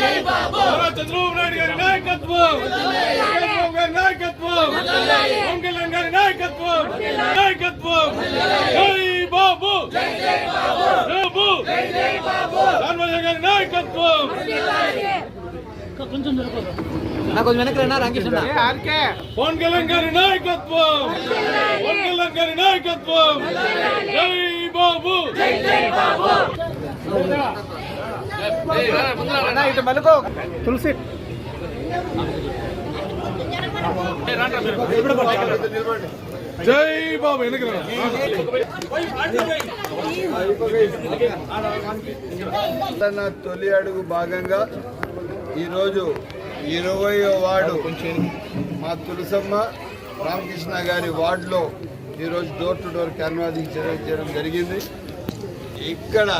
చంద్రబాబు నాయుడు గారి నాయకత్వం గారి నాయకత్వం పవన్ గారి నాయకత్వం నాయకత్వం జై బాబు. బాబు రామరాజు గారి నాయకత్వం నాకు కొంచెం రండి రాకేష్ గారి నాయకత్వం గారి నాయకత్వం జై బాబు! ఇటు మలుకో. తులసి. జై బాబు తెలంగాణ తొలి అడుగు భాగంగా ఈరోజు ఇరవయో వార్డు మా తులసమ్మ రామకృష్ణ గారి వార్డులో ఈరోజు డోర్ టు డోర్ క్యాన్వాసింగ్ చేయడం చేయడం జరిగింది. ఇక్కడ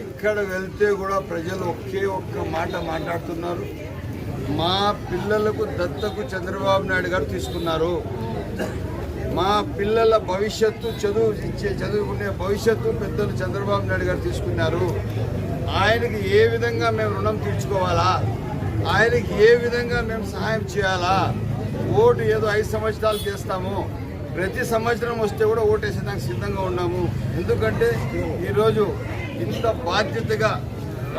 ఎక్కడ వెళ్తే కూడా ప్రజలు ఒకే ఒక్క మాట మాట్లాడుతున్నారు. మా పిల్లలకు దత్తకు చంద్రబాబు నాయుడు గారు తీసుకున్నారు. మా పిల్లల భవిష్యత్తు చదువు ఇచ్చే చదువుకునే భవిష్యత్తు పెద్దలు చంద్రబాబు నాయుడు గారు తీసుకున్నారు. ఆయనకి ఏ విధంగా మేము రుణం తీర్చుకోవాలా? ఆయనకి ఏ విధంగా మేము సహాయం చేయాలా? ఓటు ఏదో ఐదు సంవత్సరాలు చేస్తాము. ప్రతి సంవత్సరం వస్తే కూడా ఓటేసేదానికి సిద్ధంగా ఉన్నాము. ఎందుకంటే ఈరోజు ఇంత బాధ్యతగా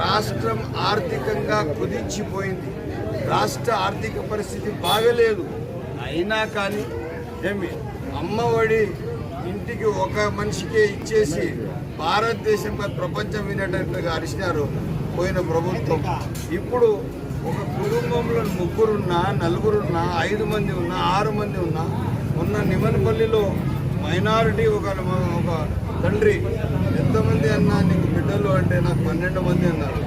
రాష్ట్రం ఆర్థికంగా కుదించిపోయింది. రాష్ట్ర ఆర్థిక పరిస్థితి బాగలేదు. అయినా కానీ ఏమి అమ్మఒడి ఇంటికి ఒక మనిషికే ఇచ్చేసి భారతదేశం ప్రపంచం వినేటట్లుగా అరిచినారు పోయిన ప్రభుత్వం. ఇప్పుడు ఒక కుటుంబంలో ముగ్గురున్నా నలుగురున్నా ఐదు మంది ఉన్నా ఆరు మంది ఉన్నా మొన్న నిమనపల్లిలో మైనారిటీ ఒక ఒక తండ్రి. ఎంతమంది అన్నా నీకు బిడ్డలు అంటే నాకు పన్నెండు మంది అన్నారు.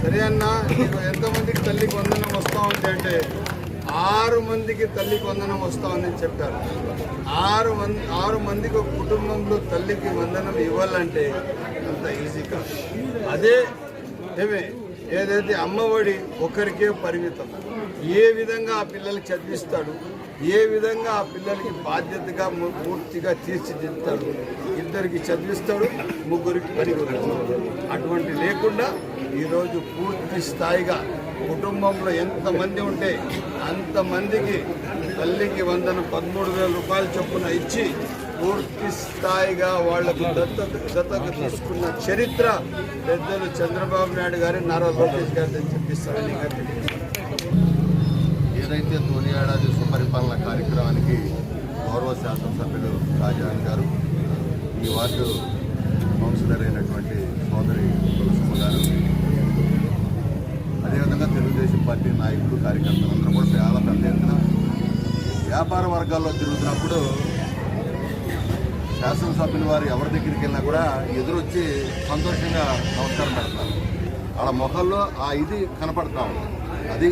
సరే అన్నా నీకు ఎంతమందికి తల్లికి వందనం వస్తా ఉంది అంటే ఆరు మందికి తల్లికి వందనం వస్తా ఉందని చెప్పారు. ఆరు మంది ఆరు మందికి ఒక కుటుంబంలో తల్లికి వందనం ఇవ్వాలంటే అంత ఈజీ కాదు. అదే ఏమే ఏదైతే అమ్మఒడి ఒకరికే పరిమితం. ఏ విధంగా ఆ పిల్లలకి చదివిస్తాడు ఏ విధంగా ఆ పిల్లలకి బాధ్యతగా పూర్తిగా తీర్చిదిద్దుతాడు? ఇద్దరికి చదివిస్తాడు ముగ్గురికి పని అటువంటి లేకుండా ఈరోజు పూర్తి స్థాయిగా కుటుంబంలో ఎంతమంది ఉంటే అంతమందికి తల్లికి వందన పదమూడు వేల రూపాయల చొప్పున ఇచ్చి పూర్తి స్థాయిగా వాళ్ళకు దత్త దత్తకు తీసుకున్న చరిత్ర పెద్దలు చంద్రబాబు నాయుడు గారి నారా లోకేష్ గారిని చెప్పిస్తారని ఏదైతే తొలి ఏడాది సుపరిపాలన కార్యక్రమానికి గౌరవ శాసనసభ్యులు రాజాన్ గారు ఈ వార్డు కౌన్సిలర్ అయినటువంటి సోదరి తులసమ్మ గారు అదేవిధంగా తెలుగుదేశం పార్టీ నాయకులు కార్యకర్తలు అందరూ కూడా చాలా పెద్ద ఎత్తున వ్యాపార వర్గాల్లో తిరుగుతున్నప్పుడు శాసనసభ్యులు వారు ఎవరి దగ్గరికి వెళ్ళినా కూడా ఎదురొచ్చి సంతోషంగా నమస్కారం పెడతారు. వాళ్ళ మొహల్లో ఆ ఇది కనపడతా ఉంది. అది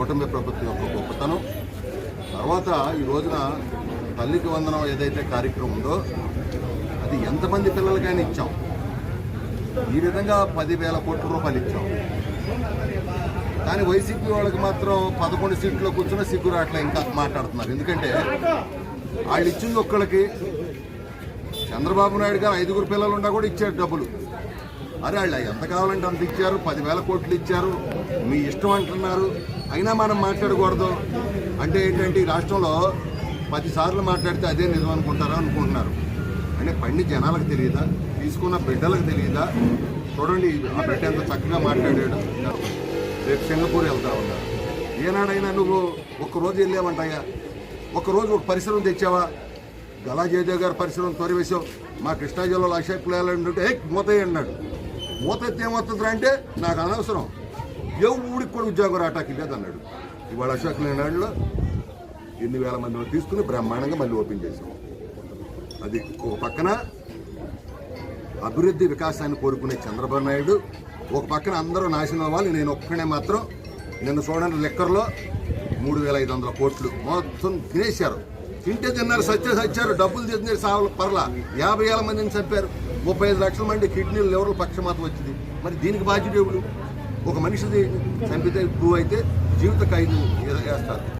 కుటుంబ ప్రభుత్వం యొక్క గొప్పతనం. తర్వాత ఈ రోజున తల్లికి వందనం ఏదైతే కార్యక్రమం ఉందో అది ఎంతమంది పిల్లలకైనా ఇచ్చాం. ఈ విధంగా పదివేల కోట్ల రూపాయలు ఇచ్చాం. కానీ వైసీపీ వాళ్ళకి మాత్రం పదకొండు సీట్లో కూర్చున్న సిగ్గు రాట్లే ఇంకా మాట్లాడుతున్నారు. ఎందుకంటే వాళ్ళు ఇచ్చింది ఒక్కళ్ళకి. చంద్రబాబు నాయుడు గారు ఐదుగురు పిల్లలు ఉన్నా కూడా ఇచ్చారు డబ్బులు. అరే వాళ్ళు ఎంత కావాలంటే అంత ఇచ్చారు పదివేల కోట్లు ఇచ్చారు మీ ఇష్టం అంటున్నారు. అయినా మనం మాట్లాడకూడదు. అంటే ఏంటంటే ఈ రాష్ట్రంలో పదిసార్లు మాట్లాడితే అదే నిజం అనుకుంటారా అనుకుంటున్నారు. అంటే పండి జనాలకు తెలియదా? తీసుకున్న బిడ్డలకు తెలియదా? చూడండి ఆ బిడ్డ ఎంత చక్కగా మాట్లాడాడు. రేపు సింగపూర్ వెళ్తా ఉన్నా. ఏనాడైనా నువ్వు ఒక్కరోజు వెళ్ళావంటాయా ఒక్కరోజు ఒక పరిశ్రమ తెచ్చావా? గలా జయదేవ్ గారి పరిశ్రమ తొరివేశావు. మా కృష్ణా జిల్లాలో అక్షయ్ పిల్లలంటే ఏ మూతయ్య అన్నాడు. మూత ఎత్తే ఏమవుతుందిరా అంటే నాకు అనవసరం. ఏ కూడా ఉద్యోగం రాటాకి లేదన్నాడు ఇవాళ అశోక్ నాయుడులో ఎన్ని వేల మందిని తీసుకుని బ్రహ్మాండంగా మళ్ళీ ఓపెన్ చేశాం. అది ఒక పక్కన అభివృద్ధి వికాసాన్ని కోరుకునే చంద్రబాబు నాయుడు ఒక పక్కన అందరూ నాశనం అవ్వాలి నేను ఒక్కనే మాత్రం నిన్న చూడండి లెక్కర్లో మూడు వేల ఐదు వందల కోట్లు మొత్తం తినేశారు. తింటే తిన్నారు సత్య సచ్చారు డబ్బులు తిన్నారు సావలు పర్లా యాభై వేల మందిని చంపారు. ముప్పై ఐదు లక్షల మంది కిడ్నీలు ఎవరు పక్షమాతం వచ్చింది. మరి దీనికి బాధ్యత ఎవడు ఒక మనిషిది చంపితే ప్రూవ్ అయితే జీవిత ఖైదు వేస్తారు